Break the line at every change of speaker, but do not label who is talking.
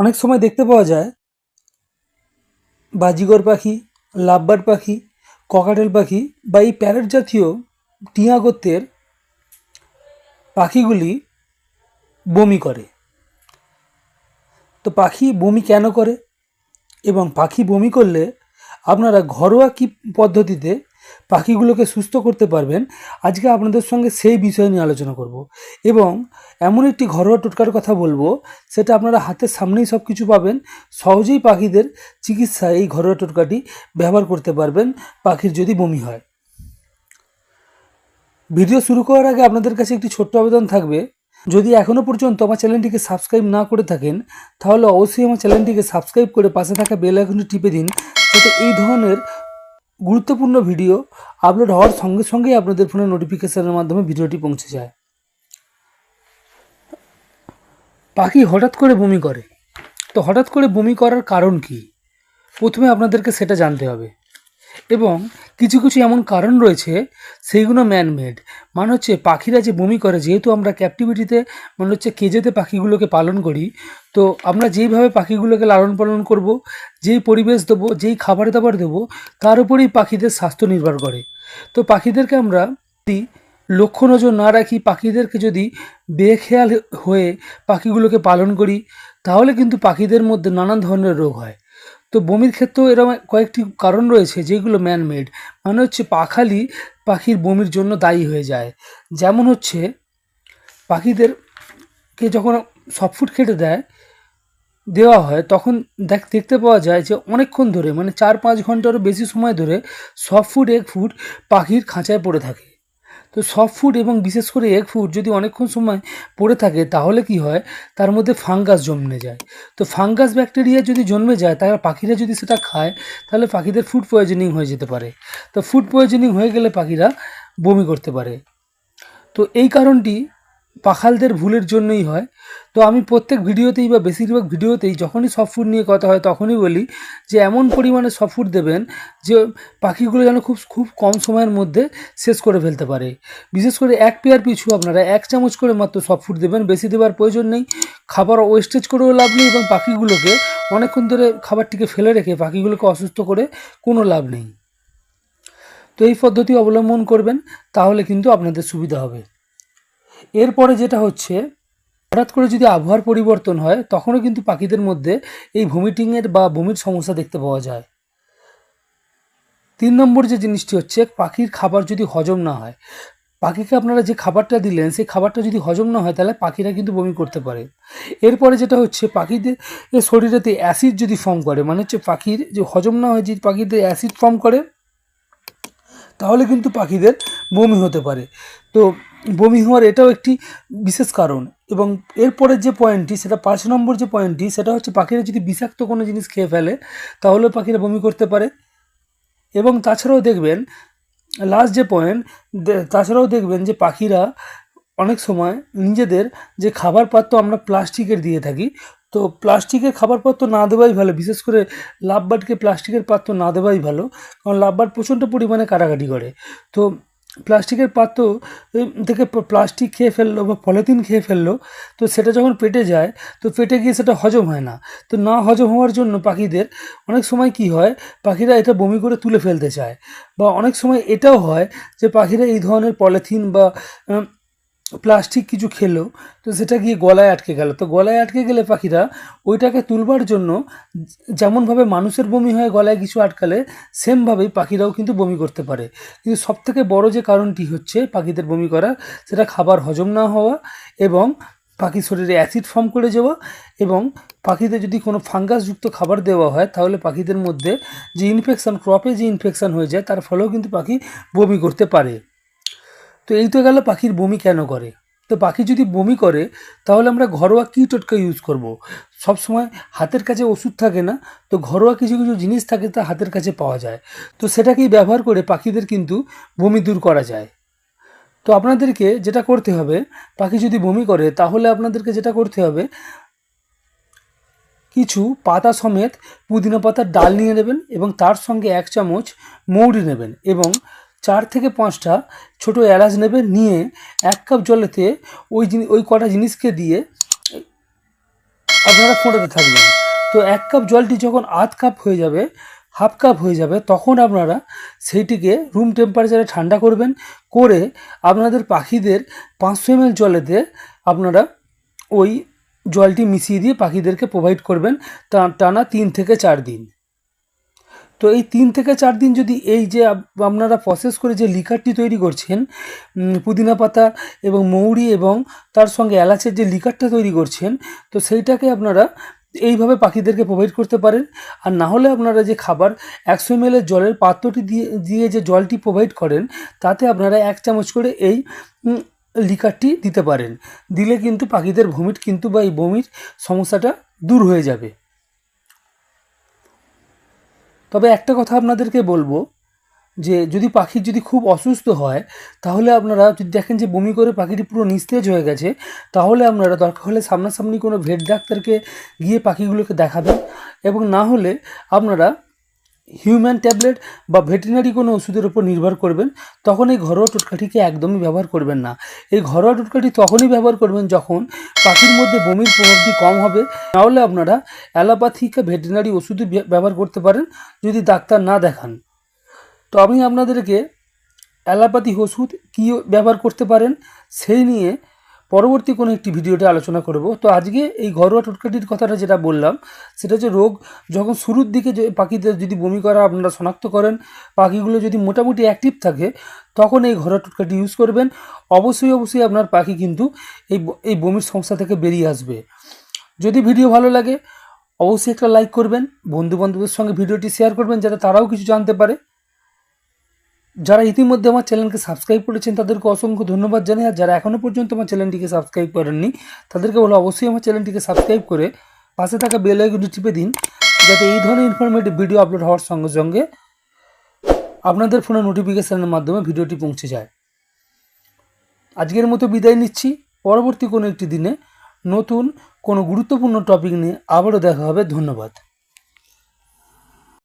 অনেক সময় দেখতে পাওয়া যায়, বাজিগর পাখি, লাভবার্ড পাখি, ককাটেল পাখি বা এই প্যারেট জাতীয় টিয়া গোত্রের পাখিগুলি বমি করে। তো পাখি বমি কেন করে এবং পাখি বমি করলে আপনারা ঘরোয়া কী পদ্ধতিতে পাখিগুলোকে সুস্থ করতে পারবেন, আজকে আপনাদের সঙ্গে সেই বিষয় নিয়ে আলোচনা করব। এবং এমন একটি ঘরোয়া টোটকার কথা বলব, সেটা আপনারা হাতের সামনেই সব কিছু পাবেন, সহজেই পাখিদের চিকিৎসায় এই ঘরোয়া টোটকাটি ব্যবহার করতে পারবেন, পাখির যদি বমি হয়। ভিডিও শুরু করার আগে আপনাদের কাছে একটি ছোট্ট আবেদন থাকবে, যদি এখনও পর্যন্ত আমার চ্যানেলটিকে সাবস্ক্রাইব না করে থাকেন, তাহলে অবশ্যই আমার চ্যানেলটিকে সাবস্ক্রাইব করে পাশে থাকা বেল আইকনটি টিপে দিন, যাতে এই ধরনের গুরুত্বপূর্ণ ভিডিও আপলোড হওয়ার সঙ্গে সঙ্গেই আপনাদের ফোনে নোটিফিকেশানের মাধ্যমে ভিডিওটি পৌঁছে যায়। পাখি হঠাৎ করে বমি করে। তো হঠাৎ করে বমি করার কারণ কি? প্রথমে আপনাদেরকে সেটা জানতে হবে। এবং কিছু কিছু এমন কারণ রয়েছে, সেইগুলো ম্যানমেড মানে হচ্ছে পাখিরা যে বমি করে, যেহেতু আমরা ক্যাপটিভিটিতে মানে হচ্ছে কেজেতে পাখিগুলোকে পালন করি, তো আমরা যেইভাবে পাখিগুলোকে লালন পালন করব, যেই পরিবেশ দেবো, যেই খাবার দাবার দেবো, তার উপরেই পাখিদের স্বাস্থ্য নির্ভর করে। তো পাখিদেরকে আমরা লক্ষ্য নজর না রাখি, পাখিদেরকে যদি বেখেয়াল হয়ে পাখিগুলোকে পালন করি, তাহলে কিন্তু পাখিদের মধ্যে নানান ধরনের রোগ হয়। তো বমির ক্ষেত্রেও এরকম কয়েকটি কারণ রয়েছে যেগুলো ম্যানমেড মানে হচ্ছে পাখালি পাখির বমির জন্য দায়ী হয়ে যায়। যেমন হচ্ছে পাখিদেরকে যখন সফট খেতে দেয়, দেওয়া হয়, তখন দেখ, দেখতে পাওয়া যায় যে অনেকক্ষণ ধরে মানে চার পাঁচ ঘন্টারও বেশি সময় ধরে সফট ফুড এগ ফুড পাখির খাঁচায় পড়ে থাকে। তো সফট ফুড এবং বিশেষ করে এগ ফুড যদি অনেকক্ষণ সময় পড়ে থাকে, তাহলে কি হয়? তার মধ্যে ফাঙ্গাস জন্মে যায়। তো ফাঙ্গাস ব্যাকটেরিয়া যদি জন্মে যায়, তাহলে পাখিরা যদি সেটা খায়, তাহলে পাখিদের ফুড পয়জনিং হয়ে যেতে পারে। তো ফুড পয়জনিং হয়ে গেলে পাখিরা বমি করতে পারে। তো এই কারণটি পাখালদের ভুলের জন্যই হয়। তো আমি প্রত্যেক ভিডিওতেই বা বেশিরভাগ ভিডিওতেই যখনই সফটফুড নিয়ে কথা হয় তখনই বলি যে এমন পরিমাণে সফটফুড দেবেন যে পাখিগুলো যেন খুব খুব কম সময়ের মধ্যে শেষ করে ফেলতে পারে। বিশেষ করে এক পেয়ার পিছু আপনারা এক চামচ করে মাত্র সফটফুড দেবেন, বেশি দেওয়ার প্রয়োজন নেই। খাবার ওয়েস্টেজ করেও লাভ নেই এবং পাখিগুলোকে অনেকক্ষণ ধরে খাবারটিকে ফেলে রেখে পাখিগুলোকে অসুস্থ করে কোনো লাভ নেই। তো এই পদ্ধতি অবলম্বন করবেন, তাহলে কিন্তু আপনাদের সুবিধা হবে। এরপরে যেটা হচ্ছে, হঠাৎ করে যদি আবহাওয়ার পরিবর্তন হয়, তখনও কিন্তু পাখিদের মধ্যে এই ভমিটিংয়ের বা বমির সমস্যা দেখতে পাওয়া যায়। তিন নম্বর যে জিনিসটি হচ্ছে, পাখির খাবার যদি হজম না হয়, পাখিকে আপনারা যে খাবারটা দিলেন, সেই খাবারটা যদি হজম না হয়, তাহলে পাখিরা কিন্তু বমি করতে পারে। এরপরে যেটা হচ্ছে, পাখিদের শরীরেতে অ্যাসিড যদি ফর্ম করে মানে হচ্ছে পাখির যে হজম না হয়, যে পাখিদের অ্যাসিড ফর্ম করে, তাহলে কিন্তু পাখিদের বমি হতে পারে। তো বমি হওয়ার এটাও একটি বিশেষ কারণ। এবং এরপরের যে পয়েন্টটি, সেটা পাঁচ নম্বর যে পয়েন্টটি, সেটা হচ্ছে পাখিরা যদি বিষাক্ত কোনো জিনিস খেয়ে ফেলে, তাহলে পাখিরা বমি করতে পারে। এবং তাছাড়াও দেখবেন লাস্ট যে পয়েন্ট তাছাড়াও দেখবেন যে পাখিরা অনেক সময় নিজেদের যে খাবার পাত্র আমরা প্লাস্টিকের দিয়ে থাকি, তো প্লাস্টিকের খাবার পাত্র না দেওয়াই ভালো। বিশেষ করে লাভবার্ডকে প্লাস্টিকের পাত্র না দেওয়াই ভালো, কারণ লাভবার্ড প্রচণ্ড পরিমাণে কাটাকাটি করে। তো প্লাস্টিকের পাত্র থেকে প্লাস্টিক খেয়ে ফেলল বা পলিথিন খেয়ে ফেলল, তো সেটা যখন পেটে যায়, তো পেটে গিয়ে সেটা হজম হয় না। তো না হজম হওয়ার জন্য পাখিদের অনেক সময় কি হয়, পাখিরা এটা বমি করে তুলে ফেলতে চায়। বা অনেক সময় এটাও হয় যে পাখিরা এই ধরনের পলিথিন বা প্লাস্টিক কিছু খেলো, তো সেটা গিয়ে গলায় আটকে গেল। তো গলায় আটকে গেলে পাখিরা ওইটাকে তুলবার জন্য যেমনভাবে মানুষের বমি হয় গলায় কিছু আটকালে, সেমভাবেই পাখিরাও কিন্তু বমি করতে পারে। কিন্তু সবথেকে বড় যে কারণটি হচ্ছে পাখিদের বমি করা, সেটা খাবার হজম না হওয়া এবং পাখির শরীরে অ্যাসিড ফর্ম করে যাওয়া এবং পাখিদের যদি কোনো ফাঙ্গাসযুক্ত খাবার দেওয়া হয়, তাহলে পাখিদের মধ্যে যে ইনফেকশান, ক্রপে যে ইনফেকশান হয়ে যায়, তার ফলেও কিন্তু পাখি বমি করতে পারে। তো এই তো গেল পাখির বমি কেন করে? তো পাখি যদি বমি করে, তাহলে আমরা ঘরোয়া কী টোটকা ইউজ করব। সব সময় হাতের কাছে ওষুধ থাকে না, তো ঘরোয়া কিছু কিছু জিনিস থাকে তা হাতের কাছে পাওয়া যায়। তো সেটাকেই ব্যবহার করে পাখিদের কিন্তু বমি দূর করা যায়। তো আপনাদেরকে যেটা করতে হবে, পাখি যদি বমি করে, তাহলে আপনাদেরকে যেটা করতে হবে, কিছু পাতা সমেত পুদিনা পাতার ডাল নিয়ে নেবেন এবং তার সঙ্গে এক চামচ মৌরি নেবেন এবং চার থেকে পাঁচটা ছোট এলাচ নেবেন নিয়ে এক কাপ জলেতে ওই জিনিস ওই কটা জিনিসকে দিয়ে আপনারা ফোটাতে থাকবেন। তো এক কাপ জলটি যখন আধ কাপ হয়ে যাবে, হাফ কাপ হয়ে যাবে, তখন আপনারা সেইটিকে রুম টেম্পারেচারে ঠান্ডা করবেন, করে আপনাদের পাখিদের পাঁচশো এম জলেতে আপনারা ওই জলটি মিশিয়ে দিয়ে পাখিদেরকে প্রোভাইড করবেন টানা তিন থেকে চার দিন। তো এই তিন থেকে চার দিন যদি এই যে আপনারা প্রসেস করে যে লিকারটি তৈরি করছেন পুদিনা পাতা এবং মৌরি এবং তার সঙ্গে এলাচের যে লিকারটা তৈরি করছেন, তো সেইটাকে আপনারা এইভাবে পাখিদেরকে প্রোভাইড করতে পারেন। আর না হলে আপনারা যে খাবার একশো এম জলের পাত্রটি দিয়ে দিয়ে যে জলটি প্রোভাইড করেন, তাতে আপনারা এক চামচ করে এই লিকারটি দিতে পারেন। দিলে কিন্তু পাখিদের ভমিট কিন্তু বা এই বমির সমস্যাটা দূর হয়ে যাবে। তবে একটা কথা আপনাদেরকে বলব যে যদি পাখির যদি খুব অসুস্থ হয়, তাহলে আপনারা যদি দেখেন যে বমি করে পাখিটি পুরো নিস্তেজ হয়ে গেছে, তাহলে আপনারা দরকার হলে সামনাসামনি কোনো ভেট ডাক্তারকে গিয়ে পাখিগুলোকে দেখাবেন এবং না হলে আপনারা হিউম্যান ট্যাবলেট বা ভেটেরিনারি কোনো ওষুধের উপর নির্ভর করবেন, তখন এই ঘরোয়া টোটকাটিকে একদমই ব্যবহার করবেন না। এই ঘরোয়া টোটকাটি তখনই ব্যবহার করবেন যখন পাখির মধ্যে বমির প্রভাবটি কম হবে। নাহলে আপনারা অ্যালোপ্যাথিক ভেটেরিনারি ওষুধই ব্যবহার করতে পারেন, যদি ডাক্তার না দেখান। তো আমি আপনাদেরকে অ্যালোপ্যাথি ওষুধ কী ব্যবহার করতে পারেন, সেই নিয়ে পরবর্তী কোনো একটি ভিডিওতে আলোচনা করব। তো আজকে এই ঘরোয়া টোটকাটির কথাটা যেটা বললাম, সেটা হচ্ছে রোগ যখন শুরুর দিকে যে পাখিদের যদি বমি করা আপনারা শনাক্ত করেন, পাখিগুলো যদি মোটামুটি অ্যাক্টিভ থাকে, তখন এই ঘরোয়া টোটকাটি ইউজ করবেন। অবশ্যই অবশ্যই আপনার পাখি কিন্তু এই এই বমির সমস্যা থেকে বেরিয়ে আসবে। যদি ভিডিও ভালো লাগে, অবশ্যই একটা লাইক করবেন। বন্ধু বান্ধবদের সঙ্গে ভিডিওটি শেয়ার করবেন, যাতে তারাও কিছু জানতে পারে। যারা ইতিমধ্যে আমার চ্যানেলকে সাবস্ক্রাইব করেছেন, তাদেরকে অসংখ্য ধন্যবাদ জানাই। আর যারা এখনও পর্যন্ত আমার চ্যানেলটিকে সাবস্ক্রাইব করেননি, তাদেরকে বলো অবশ্যই আমার চ্যানেলটিকে সাবস্ক্রাইব করে পাশে থাকা বেল আইকনটি টিপে দিন, যাতে এই ধরনের ইনফরমেটিভ ভিডিও আপলোড হওয়ার সঙ্গে সঙ্গে আপনাদের ফোনে নোটিফিকেশনের মাধ্যমে ভিডিওটি পৌঁছে যায়। আজকের মতো বিদায় নিচ্ছি। পরবর্তী কোনো একটি দিনে নতুন কোনো গুরুত্বপূর্ণ টপিক নিয়ে আবারও দেখা হবে। ধন্যবাদ।